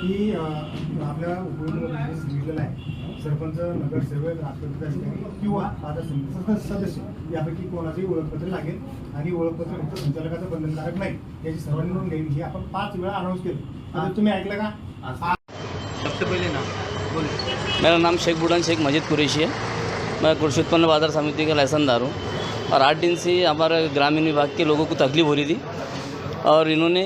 की आपल्या आहे सरपंच नगरसेवक राष्ट्रपती अधिकारी किंवा समितीचा सदस्य यापैकी कोणाचंही ओळखपत्र लागेल. आणि ओळखपत्र फक्त संचालकाचं बंधनकारक नाही याची सर्वांनी नोंद घ्यावी. हे आपण पाच वेळा अनाऊन्स केलं. आता तुम्ही ऐकलं का? सबसे पहले ना मेरा नाम शेख बुढ़ान शेख मजीद कुरैशी है। मैं कृषी उत्पन्न बाजार समिति का लाइसेंसदार हूँ। और आठ दिन से हमारे ग्रामीण विभाग के लोगों को तकलीफ हो रही थी। और इन्होंने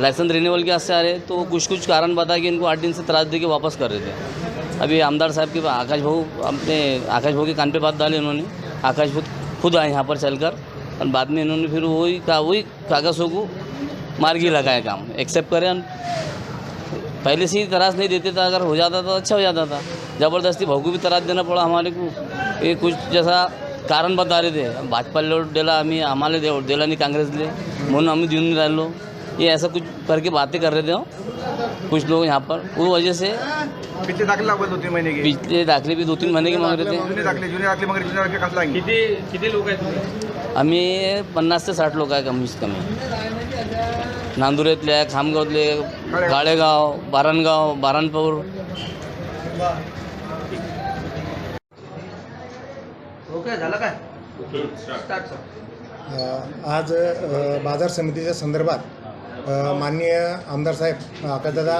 लाइसेंस रिन्यूअल के वास्ते आ रहे तो कुछ कुछ कारण बता कि इनको आठ दिन से त्रास दे के वापस कर रहे थे। अभी आमदार साहब के आकाश भाऊ, अपने आकाश भाऊ के कान पे बात डाली उन्होंने आकाश भाऊ खुद आए यहाँ पर चलकर, और बाद में इन्होंने फिर वही का, वही कागज़ों को मार्गी लगाया काम एक्सेप्ट करें पहले से ही तराश नहीं देते था, अगर हो जाता तो अच्छा हो जाता था। ज़बरदस्ती भाऊ को भी तराश देना पड़ा हमारे को। ये कुछ जैसा कारण बता रहे थे। भाजपाला डेला आम्हाला दे दिला नाही काँग्रेसले आम्ही देऊन नाही राहिलो ये ऐसा कुछ करके बातें कर रहे थे कुछ लोग यहाँ पर। वो वजह से किती दाखले लागत दो तीन महिने के। पिछले दाखले भी दो तीन महीने के मांग रहे थे। जुने दाखले जुने दाखले मग जुने दाखले किती किती लोक आहेत तुम्ही? आम्ही पन्नास ते साठ लोक आहे कमीच कमी नांदुरेतले आहे खामगावतले गाळेगाव बारणगाव बारणपूर ओके झालं काय? स्टार्ट. आज बाजार समितीच्या संदर्भात माननीय आमदार साहेब आकाशदादा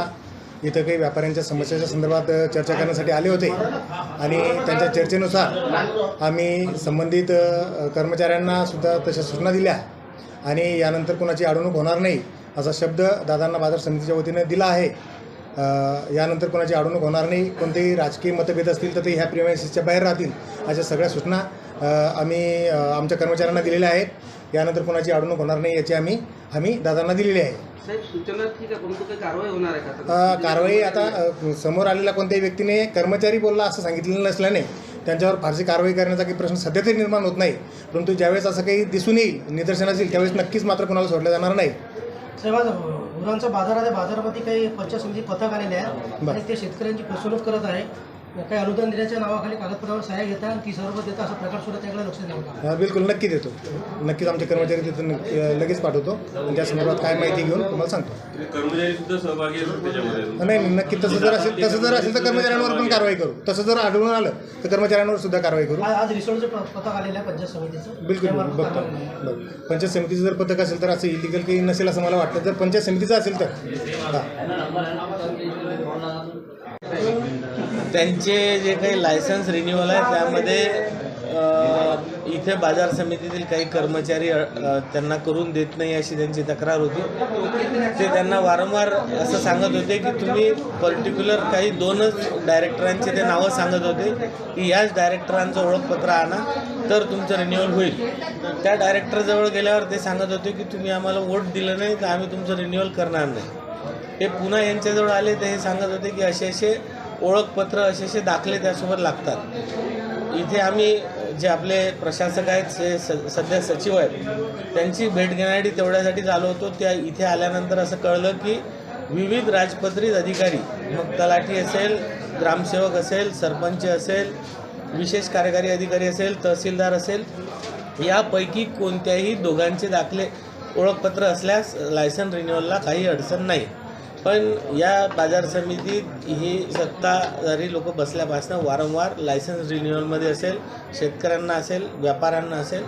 इथं काही व्यापाऱ्यांच्या समस्याच्या संदर्भात चर्चा करण्यासाठी आले होते. आणि त्यांच्या चर्चेनुसार आम्ही संबंधित कर्मचाऱ्यांनासुद्धा कर्मचाऱ्यांना सुद्धा तशा सूचना दिल्या. आणि यानंतर कुणाची अडवणूक होणार नाही असा शब्द दादांना बाजार समितीच्या वतीनं दिला आहे. यानंतर कोणाची अडवणूक होणार नाही. कोणतेही राजकीय मतभेद असतील तर ते ह्या प्रिमायसिसच्या बाहेर राहतील अशा सगळ्या सूचना आम्ही आमच्या कर्मचाऱ्यांना दिलेल्या आहेत. यानंतर कोणाची अडवणूक होणार नाही याची आम्ही आम्ही दादांना दिलेली आहे. कारवाई होणार आहे का? अ, कारवाई आता समोर आलेल्या कोणत्याही व्यक्तीने कर्मचारी बोलला असं सांगितलेलं नसल्याने त्यांच्यावर फारशी कारवाई करण्याचा काही प्रश्न सध्या तरी निर्माण होत नाही. परंतु ज्यावेळेस असं काही दिसून येईल निदर्शनास येईल त्यावेळेस नक्कीच मात्र कोणाला सोडलं जाणार नाही. गुरांचा बाजार आहे बाजारामध्ये काही पंचायत समिती पथक आलेले आहे. आणि ते शेतकऱ्यांची फसवणूक करत आहे काही अनुदान देण्याच्या नावाखाली कागदपत्रावर सह्या घेतात आणि ती सर्व देतात असा प्रकार सुद्धा त्याकडे लक्ष द्यावं हा, बिलकुल नक्की देतो. नक्कीच आमचे कर्मचारी तिथं नक्की- लगेच पाठवतो आणि त्या संदर्भात काय माहिती घेऊन तुम्हाला सांगतो. कर्मचारी सुद्धा सहभागी असतात त्याच्यामध्ये? नाही नाही, नक्की तसं जर असेल तसं जर असेल तर कर्मचाऱ्यांवर पण कारवाई करू. तसं जर आढळून आलं तर कर्मचाऱ्यांवर सुद्धा कारवाई करू. आज आज रिसोर्टचं पथक आलेलं आहे पंचायत समितीचं. बिलकुल त्यामार्फत बघतो. कारवाई होणार आहे. बघ पंचायत समितीचं जर पथक असेल तर असं इलिगल काही नसेल असं मला वाटतं. जर पंचायत समितीचं असेल तर. हां. त्यांचे जे काही लायसन्स रिन्युअल आहे त्यामध्ये इथे बाजार समितीतील काही कर्मचारी त्यांना करून देत नाही अशी त्यांची तक्रार होती. ते त्यांना वारंवार असं सांगत होते की तुम्ही पर्टिक्युलर काही दोनच डायरेक्टरांचे ते नावं सांगत होते की याच डायरेक्टरांचं ओळखपत्र आणा तर तुमचं रिन्युअल होईल. त्या डायरेक्टरजवळ गेल्यावर ते सांगत होते की तुम्ही आम्हाला वोट दिलं नाही तर आम्ही तुमचं रिन्युअल करणार नाही. हे पुन्हा यांच्याजवळ आले तर हे सांगत होते की असे असे ओळखपत्र असे असे दाखले त्यासोबत लागतात. इथे आम्ही जे आपले प्रशासक आहेत जे स सध्या सचिव आहेत त्यांची भेट घेण्यासाठी तेवढ्यासाठी आलो होतो. त्या इथे आल्यानंतर असं कळलं की विविध राजपत्रित अधिकारी मग तलाठी असेल ग्रामसेवक असेल सरपंच असेल विशेष कार्यकारी अधिकारी असेल तहसीलदार असेल यापैकी कोणत्याही दोघांचे दाखले ओळखपत्र असल्यास लायसन रिन्युअलला काही अडचण नाही. पण या बाजार समितीत ही सत्ताधारी लोक बसल्यापासून वारंवार लायसन्स रिन्युअलमध्ये असेल शेतकऱ्यांना असेल व्यापाऱ्यांना असेल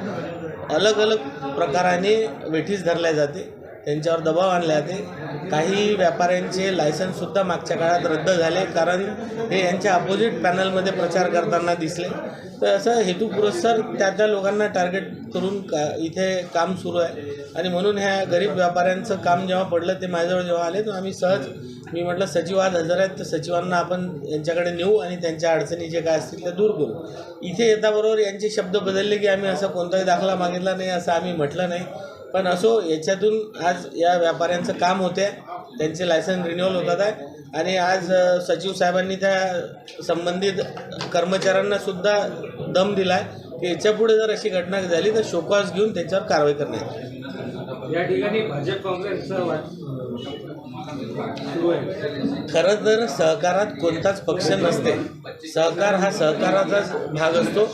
अलग अलग प्रकाराने वेठीस धरल्या जाते. त्यांच्यावर दबाव आणले ते काही व्यापाऱ्यांचे लायसन्ससुद्धा मागच्या काळात रद्द झाले. कारण हे यांच्या अपोजिट पॅनलमध्ये प्रचार करताना दिसले. तर असं हेतुपुरस्सर त्या त्या लोकांना टार्गेट करून का इथे काम सुरू आहे. आणि म्हणून ह्या गरीब व्यापाऱ्यांचं काम जेव्हा पडलं ते माझ्याजवळ जेव्हा आले तर आम्ही सहज मी म्हटलं सचिव आज हजर आहेत तर सचिवांना आपण यांच्याकडे नेऊ आणि त्यांच्या अडचणी जे काय असतील त्या दूर करू. इथे येताबरोबर यांचे शब्द बदलले की आम्ही असं कोणताही दाखला मागितला नाही असं आम्ही म्हटलं नाही. पण असो याच्यातून आज या व्यापाऱ्यांचं काम होते त्यांचे लायसन रिन्युअल होतात आहे. आणि आज सचिव साहेबांनी त्या संबंधित कर्मचाऱ्यांना सुद्धा दम दिला आहे की याच्यापुढे जर अशी घटना झाली तर शोकॉज घेऊन त्यांच्यावर कारवाई करण्यात या ठिकाणी भाजप काँग्रेसचं आहे. खरं तर सहकारात कोणताच पक्ष नसते. सहकार हा सहकाराचाच भाग असतो.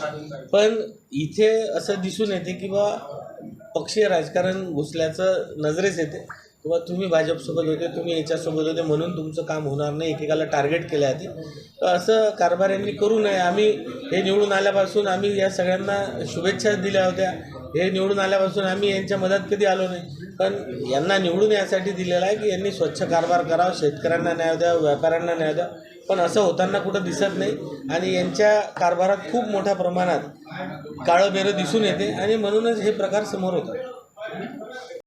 पण इथे असं दिसून येते की बा पक्षीय राजकारण घुसल्याचं नजरेस येते. किंवा तुम्ही भाजपसोबत होते तुम्ही याच्यासोबत होते म्हणून तुमचं काम होणार नाही एकेकाला टार्गेट केल्या जाते तर असं कारभाऱ्यांनी करू नये. आम्ही हे निवडून आल्यापासून आम्ही या सगळ्यांना शुभेच्छा दिल्या होत्या. हे निवडून आल्यापासून आम्ही यांच्या मदत कधी आलो नाही. पण यांना निवडून यासाठी दिलेलं आहे की यांनी स्वच्छ कारभार करावा. शेतकऱ्यांना न्याय द्या व्यापाऱ्यांना न्याय द्या पण असं होताना कुठं दिसत नाही. आणि यांच्या कारभारात खूप मोठ्या प्रमाणात काळं बेरं दिसून येते आणि म्हणूनच हे प्रकार समोर होतात.